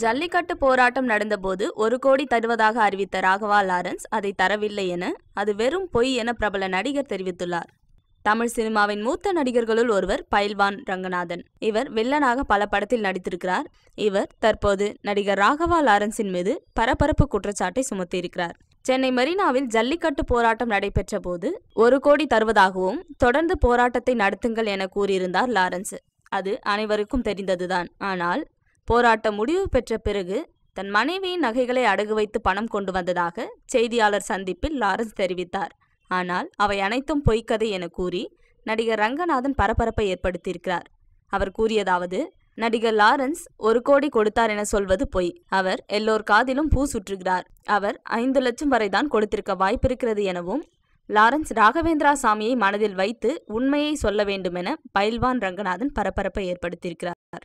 ஜல்லிக்கட்டு போராட்டம் நடந்தபோது ஒரு கோடி தருவதாக அறிவித்த ராகவா லாரன்ஸ் அதை தரவில்லை என அது வெறும் பொய் என பிரபல நடிகர் தெரிவித்துள்ளார். தமிழ் சினிமாவின் மூத்த நடிகர்களுள் ஒருவர் பயில்வான் ரங்கநாதன். இவர் வில்லனாக பல படத்தில் நடித்திருக்கிறார். இவர் தற்போது நடிகர் ராகவா லாரன்ஸின் மீது பரபரப்பு குற்றச்சாட்டை சுமத்தியிருக்கிறார். சென்னை மெரினாவில் ஜல்லிக்கட்டு போராட்டம் நடைபெற்ற போது ஒரு கோடி தருவதாகவும் தொடர்ந்து போராட்டத்தை நடத்துங்கள் என கூறியிருந்தார் லாரன்ஸ். அது அனைவருக்கும் தெரிந்ததுதான். ஆனால் போராட்டம் முடிவு பெற்ற பிறகு தன் மனைவியின் நகைகளை அடகு வைத்து பணம் கொண்டு வந்ததாக செய்தியாளர் சந்திப்பில் லாரன்ஸ் தெரிவித்தார். ஆனால் அவை அனைத்தும் பொய்க்கதை என கூறி நடிகர் ரங்கநாதன் பரபரப்பை ஏற்படுத்தியிருக்கிறார். அவர் கூறியதாவது நடிகர் லாரன்ஸ் ஒரு கோடி கொடுத்தார் என சொல்வது பொய். அவர் எல்லோர் காதிலும் பூ சுற்றுகிறார். அவர் ஐந்து லட்சம் வரைதான் கொடுத்திருக்க வாய்ப்பிருக்கிறது எனவும் லாரன்ஸ் ராகவேந்திரா சாமியை மனதில் வைத்து உண்மையை சொல்ல வேண்டுமென பயில்வான் ரங்கநாதன் பரபரப்பை ஏற்படுத்தியிருக்கிறார்.